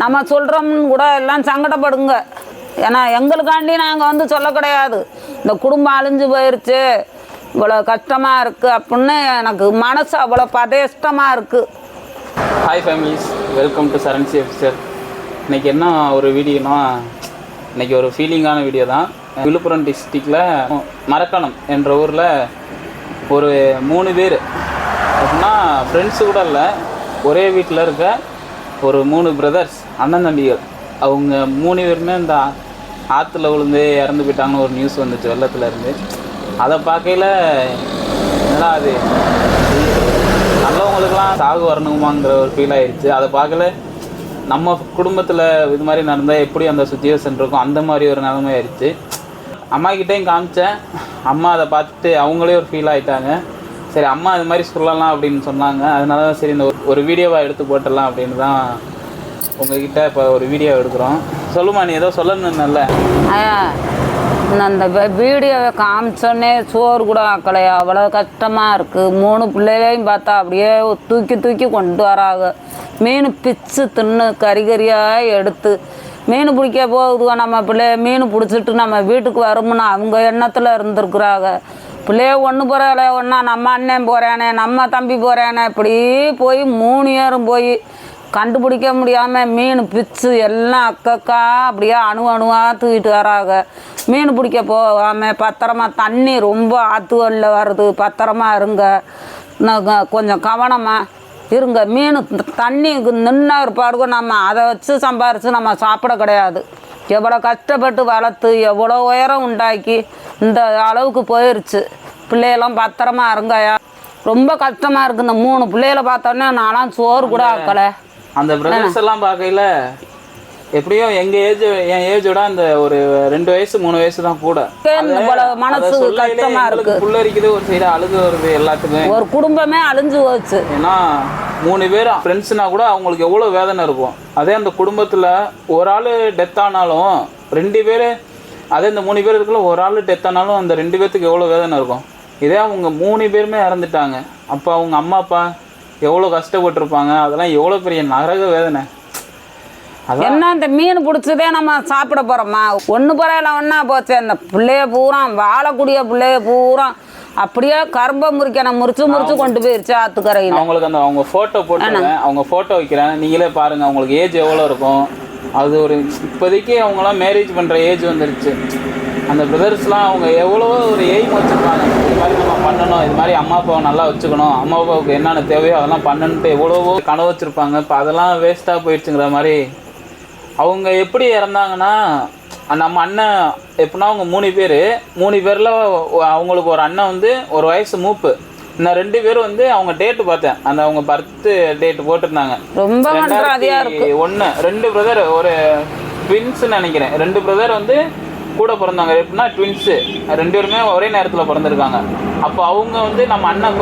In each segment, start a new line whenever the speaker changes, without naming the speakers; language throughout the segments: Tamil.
நம்ம சொல்கிறோம்னு கூட எல்லாம் சங்கடப்படுங்க. ஏன்னா எங்களுக்காண்டி நாங்கள் வந்து சொல்ல கிடையாது. இந்த குடும்பம் அழிஞ்சு போயிருச்சு. இவ்வளோ கஷ்டமாக இருக்குது அப்படின்னு எனக்கு மனசு அவ்வளோ பதேஷ்டமாக இருக்குது
ஹாய் ஃபேமிலிஸ் வெல்கம் டு சரண்சி எஃபிசர் இன்றைக்கி என்ன ஒரு வீடியோனா இன்றைக்கி ஒரு ஃபீலிங்கான வீடியோ தான். விழுப்புரம் டிஸ்ட்ரிக்டில் மரக்கணம் என்ற ஊரில் ஒரு மூணு பேர். அப்படின்னா ஃப்ரெண்ட்ஸு கூட இல்லை ஒரே வீட்டில் இருக்க ஒரு மூணு பிரதர்ஸ் அண்ணன் தம்பிகள் அவங்க மூணு பேருமே இந்த ஆற்றுல விழுந்து இறந்து போயிட்டாங்கன்னு ஒரு நியூஸ் வந்துச்சு வெள்ளத்தில் இருந்து. அதை பார்க்கையில என்னடா அது நல்லவங்களுக்குலாம் சாகு வரணுமாங்கிற ஒரு ஃபீல் ஆயிடுச்சு அதை பார்க்கல நம்ம குடும்பத்தில் இது மாதிரி நடந்தால் எப்படி அந்த சுச்சுவேஷன் இருக்கும்? அந்த மாதிரி ஒரு நிலைமை ஆயிடுச்சு அம்மா கிட்டேயும் காமிச்சேன். அம்மா அதை பார்த்துட்டு அவங்களே ஒரு ஃபீல் ஆகிட்டாங்க சரி அம்மா இது மாதிரி சொல்லலாம் அப்படின்னு சொன்னாங்க. அதனால தான் சரி இந்த ஒரு- ஒரு வீடியோவாக எடுத்து போட்டலாம் அப்படின்னு தான் உங்ககிட்ட இப்போ ஒரு வீடியோ எடுக்கிறோம். சொல்லுமா நீ ஏதோ சொல்லணும்ல
நான் அந்த வீடியோவை காமிச்சோன்னே சோறு கூட ஆக்கலையா அவ்வளோ கஷ்டமாக இருக்குது மூணு பிள்ளைகளையும் பார்த்தா அப்படியே தூக்கி தூக்கி கொண்டு வராங்க. மீன் பிச்சு தின்னு கறி கறியாக எடுத்து மீன் பிடிக்க போகுதுவோ நம்ம பிள்ளைய மீன் பிடிச்சிட்டு நம்ம வீட்டுக்கு வரும்னு அவங்க எண்ணத்தில் இருந்திருக்குறாங்க. பிள்ளைய ஒன்று போகிறால ஒன்றா நம்ம அண்ணன் போகிறானே நம்ம தம்பி போகிறானே இப்படி போய் மூணு ஏறும் போய் கண்டுபிடிக்க முடியாமல் மீன் பிச்சு எல்லாம் அக்கக்கா அப்படியே அணு அணுவாக தூக்கிட்டு வராங்க. மீன் பிடிக்க போகாமல் பத்திரமா தண்ணி ரொம்ப ஆற்றுவல்ல வருது. பத்திரமா இருங்க. கொஞ்சம் கவனமாக இருங்க. மீன் தண்ணி நின்று ஒரு நம்ம அதை வச்சு சம்பாரித்து நம்ம சாப்பிட கிடையாது. எவ்வளோ கஷ்டப்பட்டு வளர்த்து எவ்வளோ உயரம் உண்டாக்கி இந்த அளவுக்கு போயிருச்சு. பிள்ளையெல்லாம் பத்திரமா இருங்கயா ரொம்ப கஷ்டமாக இருக்குது இந்த மூணு பிள்ளைகளை பார்த்தோன்னே நான்லாம் சோறு கூட ஆக்கலை.
அந்த பிரதர்ஸ் எல்லாம் பார்க்கையில எப்படியும் எங்க ஏஜ் என் ஏஜோட அந்த ஒரு ரெண்டு வயசு மூணு வயசு தான் கூட.
மனசு கஷ்டமா இருக்கு.
புல்லரிக்குது ஒரு சைடு அழுகு வருது எல்லாத்துக்குமே.
ஒரு குடும்பமே அழிஞ்சு போச்சு.
ஏன்னா மூணு பேர் ஃப்ரெண்ட்ஸ்னா கூட அவங்களுக்கு எவ்வளோ வேதனை இருக்கும். அதே அந்த குடும்பத்தில் ஒரு ஆள் டெத் ஆனாலும் ரெண்டு பேர் அதே இந்த மூணு பேர் இருக்குல்ல ஒரு ஆள் டெத் ஆனாலும் அந்த ரெண்டு பேர்த்துக்கு எவ்வளோ வேதனை இருக்கும். இதே அவங்க மூணு பேருமே இறந்துட்டாங்க. அப்போ அவங்க அம்மா அப்பா எவ்வளோ கஷ்டப்பட்டிருப்பாங்க? அதெல்லாம் எவ்வளோ பெரிய நரக வேதனை.
என்ன இந்த மீன் பிடிச்சதே நம்ம சாப்பிட போறோமா? ஒன்று பறையில ஒன்றா போச்சு. அந்த பிள்ளைய பூரா வாழக்கூடிய பிள்ளைய பூரா அப்படியே கரும்பை முறிக்கன முறிச்சு முறிச்சு கொண்டு போயிருச்சு ஆத்துக்கரையில்.
அவங்களுக்கு அந்த அவங்க ஃபோட்டோ போட்டுருங்க அவங்க ஃபோட்டோ வைக்கிறேன் நீங்களே பாருங்க அவங்களுக்கு ஏஜ் எவ்வளோ இருக்கும். அது ஒரு இப்போதைக்கு அவங்களாம் மேரேஜ் பண்ணுற ஏஜ் வந்துருச்சு. அந்த பிரதர்ஸ்லாம் அவங்க எவ்வளவோ ஒரு எய்ம் வச்சுருப்பாங்க. பண்ணணும். இது மாதிரி அம்மா அப்பாவை நல்லா வச்சுக்கணும். அம்மா அப்பாவுக்கு என்னென்ன தேவையோ அதெல்லாம் பண்ணணுன்ட்டு எவ்வளவோ கனவு வச்சுருப்பாங்க. இப்போ அதெல்லாம் வேஸ்ட்டாக போயிடுச்சுங்கிற மாதிரி அவங்க எப்படி இறந்தாங்கன்னா நம்ம அண்ணன் எப்படின்னா அவங்க மூணு பேர். மூணு பேரில் அவங்களுக்கு ஒரு அண்ணன் வந்து ஒரு வயசு மூப்பு. இன்னும் ரெண்டு பேரும் வந்து அவங்க டேட்டு பார்த்தேன். அந்த அவங்க பர்த் டேட் போட்டிருந்தாங்க.
ரொம்ப
ஒன்று ரெண்டு பிரதர் ஒரு ட்வின்ஸ் நினைக்கிறேன். ரெண்டு பிரதர் வந்து கூட பிறந்தாங்க எப்படின்னா ட்வின்ஸு ரெண்டு பேருமே ஒரே நேரத்தில் பிறந்திருக்காங்க. அப்போ அவங்க வந்து நம்ம அண்ணன்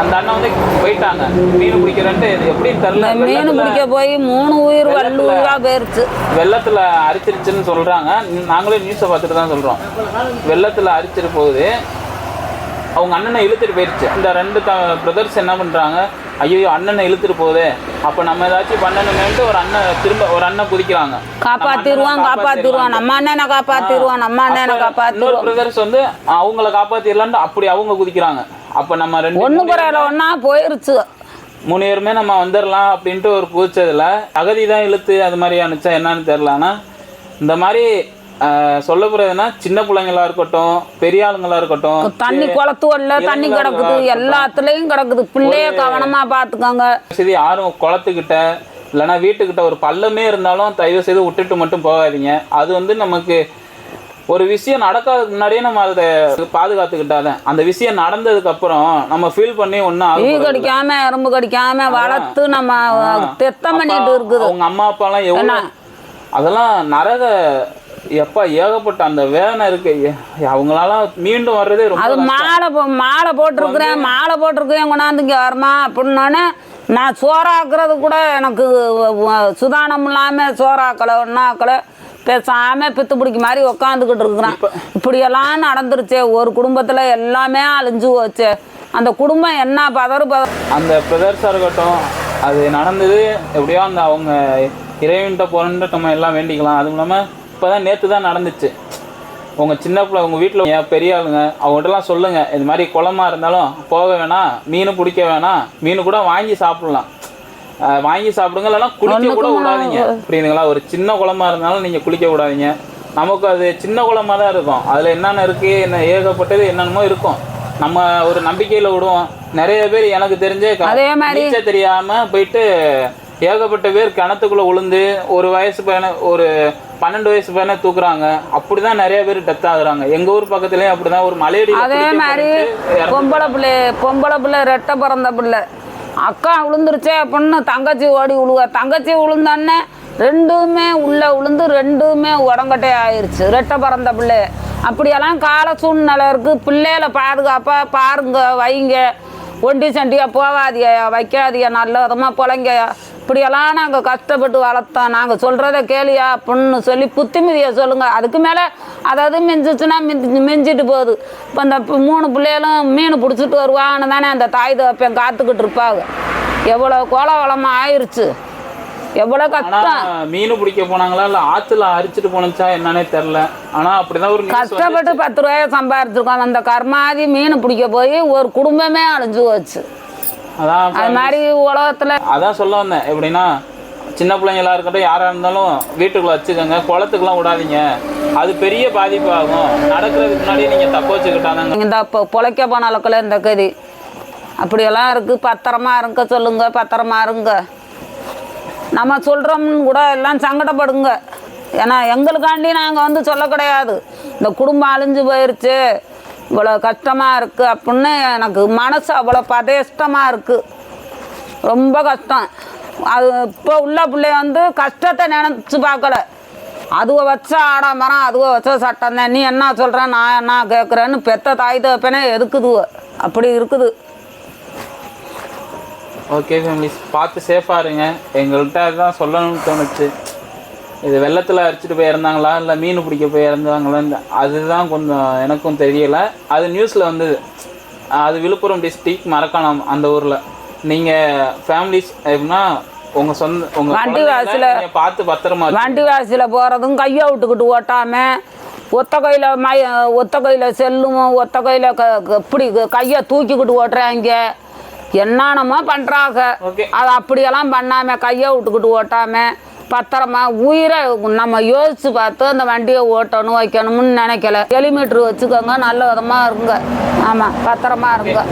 அந்த அண்ணன் வந்து போயிட்டாங்க. மீன் பிடிக்கிறேன்ட்டு இது எப்படின்னு தெரில
மீன் பிடிக்க போய் மூணு உயிர் வல்லு உயிரா போயிருச்சு.
வெள்ளத்தில் அரிச்சிருச்சுன்னு சொல்கிறாங்க நாங்களே நியூஸை பார்த்துட்டு தான் சொல்கிறோம் வெள்ளத்தில் அரிச்சிட்டு போகுது. அவங்க அண்ணனை இழுத்துட்டு போயிடுச்சு இந்த ரெண்டு த பிரதர்ஸ் என்ன பண்ணுறாங்க ஐயோ அண்ணனை இழுத்துட்டு போகுதே. அப்போ நம்ம ஏதாச்சும் பண்ணணுமேன்ட்டு ஒரு அண்ணன் திரும்ப ஒரு அண்ணன் குதிக்கிறாங்க.
காப்பாத்திடுவான் காப்பாத்திடுவான் நம்ம அண்ணனை காப்பாத்திடுவான் நம்ம அண்ணனை காப்பாத்திடுவான்
இன்னொரு பிரதர்ஸ் வந்து அவங்கள காப்பாற்றிடலான்ட்டு அப்படி அவங்க குதிக்கிறாங்க. அப்போ நம்ம ரெண்டு
ஒன்று பறையில ஒன்றா போயிருச்சு.
மூணு பேருமே நம்ம வந்துடலாம் அப்படின்ட்டு ஒரு கூச்சதில் அகதி தான் இழுத்து அது மாதிரி அனுப்பிச்சா என்னன்னு தெரில ஆனால் இந்த மாதிரி சொல்ல போகிறதுனா சின்ன பிள்ளைங்களா இருக்கட்டும் பெரிய ஆளுங்களா இருக்கட்டும்
தண்ணி குளத்து வரல தண்ணி கிடக்குது எல்லாத்துலயும் கிடக்குது. பிள்ளைய கவனமா பாத்துக்கோங்க.
சரி யாரும் குளத்துக்கிட்ட இல்லைன்னா வீட்டுக்கிட்ட ஒரு பள்ளமே இருந்தாலும் தயவு செய்து விட்டுட்டு மட்டும் போகாதீங்க. அது வந்து நமக்கு ஒரு விஷயம் நடக்காததுக்கு முன்னாடியே நம்ம அதை பாதுகாத்துக்கிட்டாதான். அந்த விஷயம் நடந்ததுக்கு அப்புறம் நம்ம ஃபீல் பண்ணி ஒன்றும்
ஈ கடிக்காம எறும்பு கடிக்காம வளர்த்து நம்ம தெத்தம் பண்ணிட்டு இருக்குது.
அவங்க அம்மா அப்பாலாம் எவ்வளோ அதெல்லாம் நரக எப்பா ஏகப்பட்ட அந்த வேதனை இருக்கு. அவங்களால மீண்டும் வர்றதே ரொம்ப
அது மாலை போ- மாலை போட்டிருக்கிறேன் மாலை போட்டிருக்கிறேன் கொண்டாந்து இங்கே வரமா அப்படின்னோடனே நான் சோறாக்குறது கூட எனக்கு சுதானம் இல்லாமல் சோறாக்கலை ஒன்றாக்கலை பேசாமல் பித்து பிடிக்க மாதிரி உக்காந்துக்கிட்டு இருக்கிறான். இப்படியெல்லாம் நடந்துருச்சே ஒரு குடும்பத்தில் எல்லாமே அழிஞ்சு போச்சே. அந்த குடும்பம் என்ன பதறு பதறு.
அந்த பிரதர்ஸாக இருக்கட்டும் அது நடந்தது எப்படியோ அந்த அவங்க இறைவன்கிட்ட போகிறோன்ட்டு நம்ம எல்லாம் வேண்டிக்கலாம். அதுவும் இல்லாமல் இப்போ தான் நேற்று தான் நடந்துச்சு. உங்கள் சின்ன பிள்ளை உங்கள் வீட்டில் பெரிய ஆளுங்க அவங்ககிட்டலாம் சொல்லுங்கள் இது மாதிரி குளமா இருந்தாலும் போக வேணாம் மீன் பிடிக்க வேணாம் மீன் கூட வாங்கி சாப்பிடலாம். வாங்கி சாப்பிடுங்க இல்லைன்னா குளிக்க கூட விடாதீங்க. புரியுதுங்களா? ஒரு சின்ன குளமா இருந்தாலும் நீங்கள் குளிக்க விடாதீங்க. நமக்கு அது சின்ன குளமா தான் இருக்கும். அதில் என்னென்ன இருக்குது என்ன ஏகப்பட்டது என்னென்னமோ இருக்கும். நம்ம ஒரு நம்பிக்கையில் விடுவோம். நிறைய பேர் எனக்கு தெரிஞ்சே நீச்சல் தெரியாமல் போயிட்டு ஏகப்பட்ட பேர் கிணத்துக்குள்ள விழுந்து ஒரு வயசு பையனை ஒரு பன்னெண்டு வயசு பையனை தூக்குறாங்க. அப்படிதான் நிறைய பேர் டெத் ஆகுறாங்க. எங்க ஊர் பக்கத்துலயும் அப்படிதான். ஒரு மலையடி
அதே மாதிரி பொம்பளை பிள்ளை பொம்பளை பிள்ளை ரெட்டை பிறந்த பிள்ளை. அக்கா விழுந்துருச்சே அப்படின்னு தங்கச்சி ஓடி விழுவா தங்கச்சி விழுந்தானே ரெண்டுமே உள்ள விழுந்து ரெண்டுமே உடங்கட்டே ஆயிருச்சு. ரெட்டை பிறந்த பிள்ளை. அப்படியெல்லாம் கால சூழ்நிலை இருக்குது பிள்ளைகளை பாதுகாப்பாக பாருங்க வைங்க. ஒண்டி சண்டியாக போகாதிய வைக்காதிய நல்ல விதமாக பிழைங்க இப்படியெல்லாம் நாங்கள் கஷ்டப்பட்டு வளர்த்தோம். நாங்கள் சொல்கிறத கேளியா அப்படின்னு சொல்லி புத்திமதியை சொல்லுங்கள் அதுக்கு மேலே அதாவது மிஞ்சிச்சுன்னா மிஞ்சி மிஞ்சிட்டு போகுது. இப்போ இந்த மூணு பிள்ளைகளும் மீன் பிடிச்சிட்டு வருவான்னு தானே அந்த தாய் தப்பன் காத்துக்கிட்டு இருப்பாங்க. எவ்வளோ கோலவளமாக ஆயிருச்சு. எவ்வளோ கஷ்டம்.
மீன் பிடிக்க போனாங்களா இல்ல ஆத்துல அரிச்சிட்டு போனுச்சா என்னன்னே தெரியல. ஆனா அப்படிதான் ஒரு
கஷ்டப்பட்டு பத்து ரூபாய சம்பாரிச்சிருக்கோம். அந்த கர்மாதி மீன் பிடிக்க போய் ஒரு குடும்பமே அழிஞ்சு போச்சு. அது மாதிரி உலகத்தில்
அதான் சொல்ல வந்தேன். எப்படின்னா சின்ன பிள்ளைங்களா இருக்கட்டும் யாரா இருந்தாலும் வீட்டுக்குள்ள வச்சுக்கோங்க. குளத்துக்குலாம் விடாதீங்க. அது பெரிய பாதிப்பு ஆகும் நடக்கிறதுக்கு முன்னாடியே நீங்க தப்பு வச்சுக்கிட்டாங்க
இந்த இப்போ பொழைக்க போனாலுக்குள்ள இந்த கதி. அப்படியெல்லாம் இருக்குது பத்திரமா இருங்க சொல்லுங்க பத்திரமா இருங்க. நம்ம சொல்கிறோம்னு கூட எல்லாம் சங்கடப்படுங்க. ஏன்னா எங்களுக்காண்டி நாங்கள் வந்து சொல்ல கிடையாது. இந்த குடும்பம் அழிஞ்சு போயிருச்சு. இவ்வளோ கஷ்டமாக இருக்குது அப்படின்னு எனக்கு மனசு அவ்வளோ பதேஷ்டமாக இருக்குது ரொம்ப கஷ்டம். அது இப்போ உள்ள பிள்ளை வந்து கஷ்டத்தை நினச்சி பார்க்கல. அதுவை வச்ச ஆடாமரம் அதுவை வச்ச சட்டம் தான். நீ என்ன சொல்கிற நான் என்ன கேட்குறேன்னு பெத்த தாய் தப்பனே எதுக்குது? அப்படி இருக்குது.
ஓகே ஃபேமிலிஸ் பார்த்து சேஃபாக இருங்க. எங்கள்கிட்ட அதுதான் சொல்லணும்னு தோணுச்சு. இது வெள்ளத்தில் அரிச்சிட்டு போயிருந்தாங்களா இல்லை மீன் பிடிக்க போயிருந்தாங்களான்னு அதுதான் கொஞ்சம் எனக்கும் தெரியல. அது நியூஸில் வந்தது. அது விழுப்புரம் டிஸ்ட்ரிக்ட் மரக்காணம் அந்த ஊரில். நீங்கள் ஃபேமிலிஸ் எப்படின்னா உங்கள் சொந்த உங்கள்
வண்டி
நீங்கள் பார்த்து பத்திரமா
வண்டி வாசியில் போகிறதும் கையை விட்டுக்கிட்டு ஓட்டாமல் ஒத்த கையில் மை ஒத்த கையில் செல்லும் ஒத்த கையில் க இப்படி கையை தூக்கிக்கிட்டு ஓட்டுறாங்க. என்னென்னமோ பண்ணுறாங்க அது அப்படியெல்லாம் பண்ணாமல் கையை விட்டுக்கிட்டு ஓட்டாமல் பத்திரமா உயிரை நம்ம யோசித்து பார்த்து அந்த வண்டியை ஓட்டணும் வைக்கணும்னு நினைக்கல. ஹெலிமீட்ரு வச்சுக்கோங்க நல்ல விதமாக இருங்க. ஆமாம் பத்திரமா இருங்க.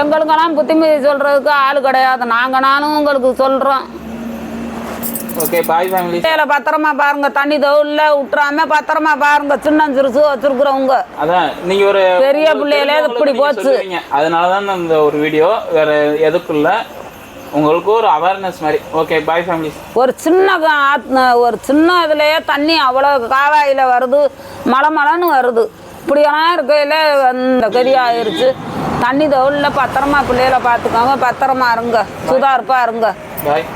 எங்களுக்கெல்லாம் புத்திமதி சொல்கிறதுக்கு ஆள் கிடையாது. நாங்கனாலும் உங்களுக்கு சொல்கிறோம்
ஓகே பாய் ஃபேமிலி
பிள்ளைகளை பத்திரமா பாருங்க. தண்ணி தவுல விட்டுறாம பத்திரமா பாருங்க. சின்ன சிறுசு வச்சிருக்கிறவங்க.
அதான் நீங்க ஒரு
பெரிய இது இப்படி போச்சு.
அதனால தான் இந்த ஒரு வீடியோ வேற எதுக்கும் இல்ல. உங்களுக்கு ஒரு அவேர்னஸ் மாதிரி. ஓகே பாய் ஃபேமிலி
ஒரு சின்ன ஒரு சின்ன இதுலயே தண்ணி அவ்வளோ காவாயில வருது மலை மலைன்னு வருது. இப்படியெல்லாம் இருக்கையில் அந்த கதி ஆயிருச்சு. தண்ணி தவுல பத்திரமா பிள்ளைகளை பார்த்துக்கோங்க பத்திரமா இருங்க. சுதாரிப்பா இருங்க.
பாய்